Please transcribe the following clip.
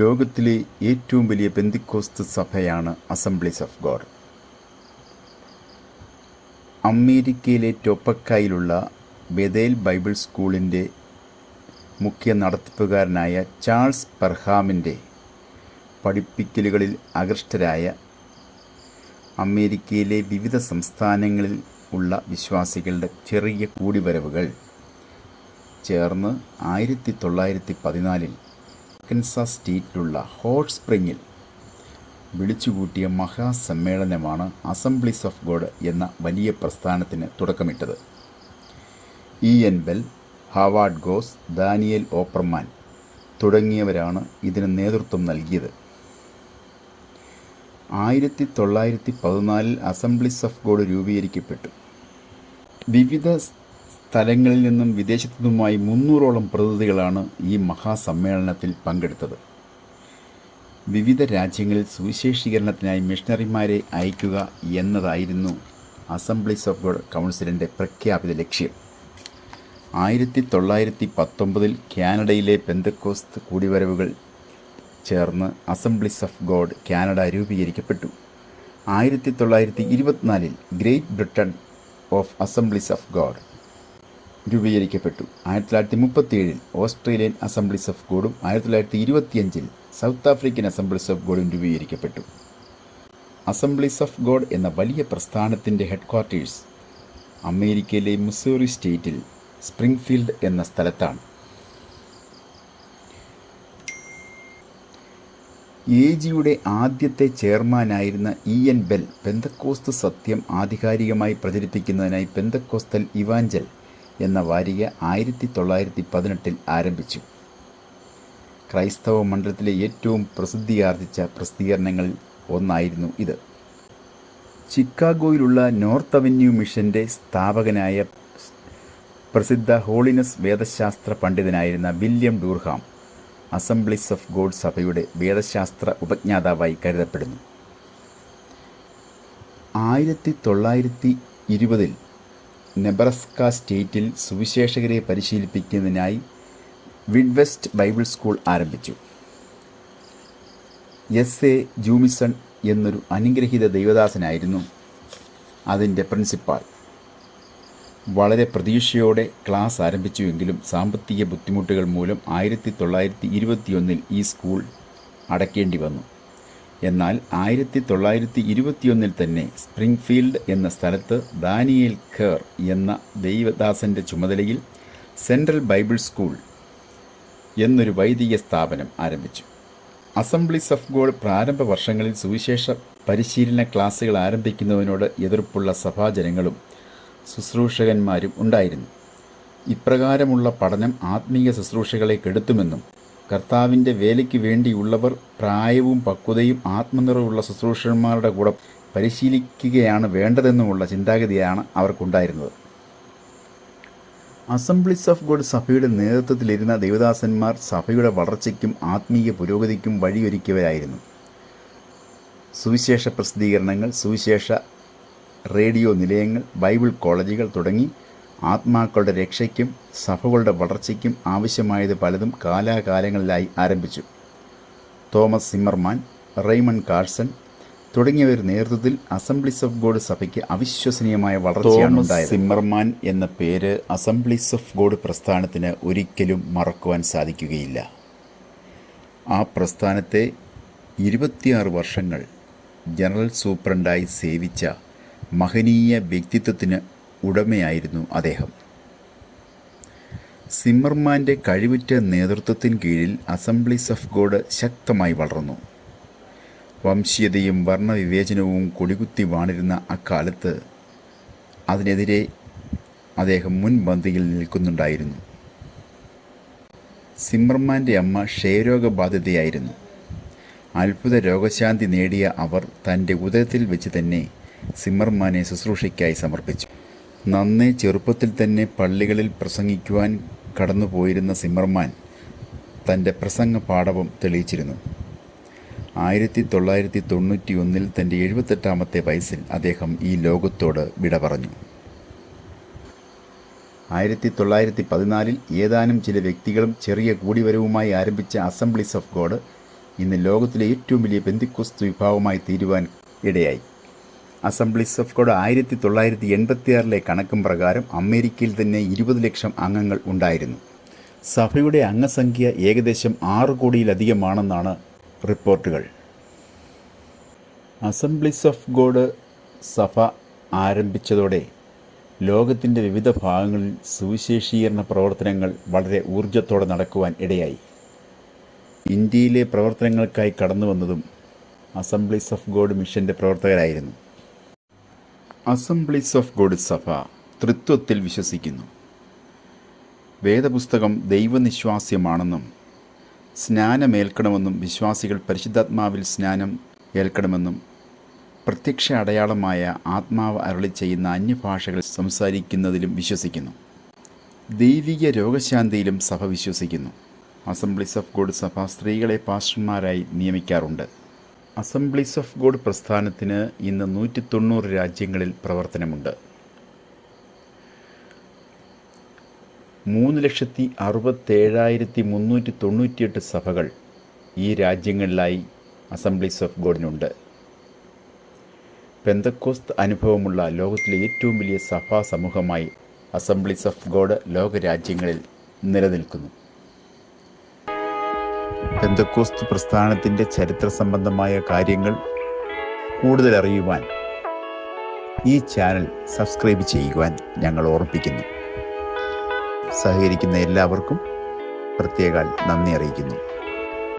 ലോകത്തിലെ ഏറ്റവും വലിയ പെന്തിക്കോസ്ത് സഭയാണ് അസംബ്ലീസ് ഓഫ് ഗോഡ്. അമേരിക്കയിലെ ടൊപ്പക്കായിലുള്ള ബെതേൽ ബൈബിൾ സ്കൂളിന്റെ മുഖ്യ നടത്തിപ്പുകാരനായ ചാൾസ് പെർഹാമിന്റെ പഠിപ്പിക്കലുകളിൽ ആകൃഷ്ടരായ അമേരിക്കയിലെ വിവിധ സംസ്ഥാനങ്ങളിൽ ഉള്ള വിശ്വാസികളുടെ ചെറിയ കൂടിവരവുകൾ ചേർന്ന് ആയിരത്തി തൊള്ളായിരത്തി പതിനാലിൽ അർക്കൻസാസ് സ്റ്റേറ്റിലുള്ള ഹോട്ട് സ്പ്രിങ്ങിൽ വിളിച്ചുകൂട്ടിയ മഹാസമ്മേളനമാണ് അസംബ്ലീസ് ഓഫ് ഗോഡ് എന്ന വലിയ പ്രസ്ഥാനത്തിന് തുടക്കമിട്ടത്. E N Bell Howard Goss Daniel Opperman തുടങ്ങിയവരാണ് ഇതിന് നേതൃത്വം നൽകിയത്. ആയിരത്തി തൊള്ളായിരത്തി പതിനാലിൽ അസംബ്ലീസ് ഓഫ് ഗോഡ് രൂപീകരിക്കപ്പെട്ടു. വിവിധ സ്ഥലങ്ങളിൽ നിന്നും വിദേശത്തു നിന്നുമായി മുന്നൂറോളം പ്രതിനിധികളാണ് ഈ മഹാസമ്മേളനത്തിൽ പങ്കെടുത്തത്. വിവിധ രാജ്യങ്ങളിൽ സുവിശേഷീകരണത്തിനായി മിഷണറിമാരെ അയക്കുക എന്നതായിരുന്നു അസംബ്ലീസ് ഓഫ് ഗോഡ് കൗൺസിലിന്റെ പ്രഖ്യാപിത ലക്ഷ്യം. ആയിരത്തി തൊള്ളായിരത്തി പത്തൊമ്പതിൽ കാനഡയിലെ പെന്തക്കോസ്ത് കൂടിവരവുകൾ ചേർന്ന് അസംബ്ലീസ് ഓഫ് ഗോഡ് കാനഡ രൂപീകരിക്കപ്പെട്ടു. ആയിരത്തി തൊള്ളായിരത്തി ഇരുപത്തിനാലിൽ Great Britain of Assemblies of God രൂപീകരിക്കപ്പെട്ടു. ആയിരത്തി തൊള്ളായിരത്തി മുപ്പത്തിയേഴിൽ ഓസ്ട്രേലിയൻ അസംബ്ലീസ് ഓഫ് ഗോഡും ആയിരത്തി തൊള്ളായിരത്തി ഇരുപത്തിയഞ്ചിൽ സൗത്ത് ആഫ്രിക്കൻ അസംബ്ലീസ് ഓഫ് ഗോഡും രൂപീകരിക്കപ്പെട്ടു. അസംബ്ലീസ് ഓഫ് ഗോഡ് എന്ന വലിയ പ്രസ്ഥാനത്തിന്റെ ഹെഡ്ക്വാർട്ടേഴ്സ് അമേരിക്കയിലെ മിസോറി സ്റ്റേറ്റിൽ സ്പ്രിംഗ്ഫീൽഡ് എന്ന സ്ഥലത്താണ്. എ ജിയുടെ ആദ്യത്തെ ചെയർമാനായിരുന്ന ഇ എൻ ബെൽ പെന്തക്കോസ്ത് സത്യം ആധികാരികമായി പ്രചരിപ്പിക്കുന്നതിനായി പെന്തക്കോസ്തൽ ഇവാഞ്ചൽ എന്ന വാരിക ആയിരത്തി തൊള്ളായിരത്തി പതിനെട്ടിൽ ആരംഭിച്ചു. ക്രൈസ്തവ മണ്ഡലത്തിലെ ഏറ്റവും പ്രസിദ്ധിയാർജിച്ച പ്രസിദ്ധീകരണങ്ങളിൽ ഒന്നായിരുന്നു ഇത്. ചിക്കാഗോയിലുള്ള നോർത്ത് അവന്യൂ മിഷന്റെ സ്ഥാപകനായ പ്രസിദ്ധ ഹോളിനസ് വേദശാസ്ത്ര പണ്ഡിതനായിരുന്ന William Durham Assemblies of God സഭയുടെ വേദശാസ്ത്ര ഉപജ്ഞാതാവായി കരുതപ്പെടുന്നു. ആയിരത്തി തൊള്ളായിരത്തി ഇരുപതിൽ നെബ്രസ്ക സ്റ്റേറ്റിൽ സുവിശേഷകരെ പരിശീലിപ്പിക്കുന്നതിനായി വിഡ്വെസ്റ്റ് ബൈബിൾ സ്കൂൾ ആരംഭിച്ചു. എസ് എ ജൂമിസൺ എന്നൊരു അനുഗ്രഹീത ദൈവദാസനായിരുന്നു അതിന്റെ പ്രിൻസിപ്പാൾ വളരെ പ്രതീക്ഷയോടെ ക്ലാസ് ആരംഭിച്ചുവെങ്കിലും സാമ്പത്തിക ബുദ്ധിമുട്ടുകൾ മൂലം ആയിരത്തി തൊള്ളായിരത്തി ഇരുപത്തിയൊന്നിൽ ഈ സ്കൂൾ അടയ്ക്കേണ്ടി വന്നു. എന്നാൽ ആയിരത്തി തൊള്ളായിരത്തി ഇരുപത്തിയൊന്നിൽ തന്നെ സ്പ്രിംഗ്ഫീൽഡ് എന്ന സ്ഥലത്ത് ദാനിയേൽ ഖേർ എന്ന ദൈവദാസന്റെ ചുമതലയിൽ സെൻട്രൽ ബൈബിൾ സ്കൂൾ എന്നൊരു വൈദിക സ്ഥാപനം ആരംഭിച്ചു. അസംബ്ലീസ് ഓഫ് ഗോഡ് പ്രാരംഭ വർഷങ്ങളിൽ സുവിശേഷ പരിശീലന ക്ലാസുകൾ ആരംഭിക്കുന്നതിനോട് എതിർപ്പുള്ള സഭാജനങ്ങളും ശുശ്രൂഷകന്മാരും ഉണ്ടായിരുന്നു. ഇപ്രകാരമുള്ള പഠനം ആത്മീയ ശുശ്രൂഷകളെ കെടുത്തുമെന്നും കർത്താവിന്റെ വേലയ്ക്ക് വേണ്ടിയുള്ളവർ പ്രായവും പക്വതയും ആത്മനിറവുള്ള ശുശ്രൂഷന്മാരുടെ കൂടെ പരിശീലിക്കുകയാണ് വേണ്ടതെന്നുമുള്ള ചിന്താഗതിയാണ് അവർക്കുണ്ടായിരുന്നത്. അസംബ്ലീസ് ഓഫ് ഗോഡ് സഭയുടെ നേതൃത്വത്തിലിരുന്ന ദേവദാസന്മാർ സഭയുടെ വളർച്ചയ്ക്കും ആത്മീയ പുരോഗതിക്കും വഴിയൊരുക്കിയവരായിരുന്നു. സുവിശേഷ പ്രസിദ്ധീകരണങ്ങൾ സുവിശേഷ റേഡിയോ നിലയങ്ങൾ ബൈബിൾ കോളേജുകൾ തുടങ്ങി ആത്മാക്കളുടെ രക്ഷയ്ക്കും സഭകളുടെ വളർച്ചയ്ക്കും ആവശ്യമായത് പലതും കാലാകാലങ്ങളിലായി ആരംഭിച്ചു. തോമസ് സിമ്മർമാൻ റെയ്മൺ കാഴ്സൺ തുടങ്ങിയവർ നേതൃത്വത്തിൽ അസംബ്ലീസ് ഓഫ് ഗോഡ് സഭയ്ക്ക് അവിശ്വസനീയമായ വളർച്ചയാണ് ഉണ്ടായത്. സിമ്മർമാൻ എന്ന പേര് അസംബ്ലീസ് ഓഫ് ഗോഡ് പ്രസ്ഥാനത്തിന് ഒരിക്കലും മറക്കുവാൻ സാധിക്കുകയില്ല. ആ പ്രസ്ഥാനത്തെ ഇരുപത്തിയാറ് വർഷങ്ങൾ ജനറൽ സൂപ്രണ്ടായി സേവിച്ച മഹനീയ വ്യക്തിത്വത്തിന് ഉടമയായിരുന്നു അദ്ദേഹം. സിമ്മർമാന്റെ കഴിവുറ്റ നേതൃത്വത്തിന് കീഴിൽ അസംബ്ലീസ് ഓഫ് ഗോഡ് ശക്തമായി വളർന്നു. വംശീയതയും വർണവിവേചനവും കൊടികുത്തി വാണിരുന്ന അക്കാലത്ത് അതിനെതിരെ അദ്ദേഹം മുൻപന്തിയിൽ നിൽക്കുന്നുണ്ടായിരുന്നു. സിമ്മർമാന്റെ അമ്മ ക്ഷയരോഗബാധിതയായിരുന്നു. അത്ഭുത രോഗശാന്തി നേടിയ അവർ തന്റെ ഉദരത്തിൽ വെച്ച് തന്നെ സിമ്മർമാനെ ശുശ്രൂഷയ്ക്കായി സമർപ്പിച്ചു. നന്നേ ചെറുപ്പത്തിൽ തന്നെ പള്ളികളിൽ പ്രസംഗിക്കുവാൻ കടന്നുപോയിരുന്ന സിമ്മർമാൻ തന്റെ പ്രസംഗ പാഠവും തെളിയിച്ചിരുന്നു. ആയിരത്തി തൊള്ളായിരത്തി തൊണ്ണൂറ്റി ഒന്നിൽ തന്റെ എഴുപത്തെട്ടാമത്തെ വയസ്സിൽ അദ്ദേഹം ഈ ലോകത്തോട് വിട പറഞ്ഞു. ആയിരത്തി തൊള്ളായിരത്തി പതിനാലിൽ ഏതാനും ചില വ്യക്തികളും ചെറിയ കൂടിവരവുമായി ആരംഭിച്ച അസംബ്ലീസ് ഓഫ് ഗോഡ് ഇന്ന് ലോകത്തിലെ ഏറ്റവും വലിയ ബന്ധുക്കുസ്തു വിഭാഗമായി തീരുവാൻ ഇടയായി. അസംബ്ലീസ് ഓഫ് ഗോഡ് ആയിരത്തി തൊള്ളായിരത്തി എൺപത്തിയാറിലെ കണക്കും പ്രകാരം അമേരിക്കയിൽ തന്നെ ഇരുപത് ലക്ഷം അംഗങ്ങൾ ഉണ്ടായിരുന്നു. സഭയുടെ അംഗസംഖ്യ ഏകദേശം ആറ് കോടിയിലധികമാണെന്നാണ് റിപ്പോർട്ടുകൾ. അസംബ്ലീസ് ഓഫ് ഗോഡ് സഭ ആരംഭിച്ചതോടെ ലോകത്തിന്റെ വിവിധ ഭാഗങ്ങളിൽ സുവിശേഷീകരണ പ്രവർത്തനങ്ങൾ വളരെ ഊർജത്തോടെ നടക്കുവാൻ ഇടയായി. ഇന്ത്യയിലെ പ്രവർത്തനങ്ങൾക്കായി കടന്നു വന്നതും അസംബ്ലീസ് ഓഫ് ഗോഡ് മിഷന്റെ പ്രവർത്തകരായിരുന്നു. അസംബ്ലീസ് ഓഫ് ഗോഡ് സഭ തൃത്വത്തിൽ വിശ്വസിക്കുന്നു. വേദപുസ്തകം ദൈവനിശ്വാസ്യമാണെന്നും സ്നാനമേൽക്കണമെന്നും വിശ്വാസികൾ പരിശുദ്ധാത്മാവിൽ സ്നാനം ഏൽക്കണമെന്നും പ്രത്യക്ഷ അടയാളമായ ആത്മാവ് അരളി ചെയ്യുന്ന അന്യഭാഷകൾ സംസാരിക്കുന്നതിലും വിശ്വസിക്കുന്നു. ദൈവിക രോഗശാന്തിയിലും സഭ വിശ്വസിക്കുന്നു. അസംബ്ലീസ് ഓഫ് ഗോഡ് സഭ സ്ത്രീകളെ പാസ്റ്റർമാരായി നിയമിക്കാറുണ്ട്. അസംബ്ലീസ് ഓഫ് ഗോഡ് പ്രസ്ഥാനത്തിന് ഇന്ന് നൂറ്റി തൊണ്ണൂറ് രാജ്യങ്ങളിൽ പ്രവർത്തനമുണ്ട്. മൂന്ന് ലക്ഷത്തി അറുപത്തേഴായിരത്തി മുന്നൂറ്റി തൊണ്ണൂറ്റിയെട്ട് സഭകൾ ഈ രാജ്യങ്ങളിലായി അസംബ്ലീസ് ഓഫ് ഗോഡിനുണ്ട് പെന്തക്കോസ്ത് അനുഭവമുള്ള ലോകത്തിലെ ഏറ്റവും വലിയ സഭാ സമൂഹമായി അസംബ്ലീസ് ഓഫ് ഗോഡ് ലോകരാജ്യങ്ങളിൽ നിലനിൽക്കുന്നു. പെന്തക്കോസ്ത് പ്രസ്ഥാനത്തിന്റെ ചരിത്ര സംബന്ധമായ കാര്യങ്ങൾ കൂടുതൽ അറിയുവാൻ ഈ ചാനൽ സബ്സ്ക്രൈബ് ചെയ്യുവാൻ ഞങ്ങൾ ഓർമ്മിപ്പിക്കുന്നു. സഹകരിക്കുന്ന എല്ലാവർക്കും പ്രത്യേക നന്ദി അറിയിക്കുന്നു.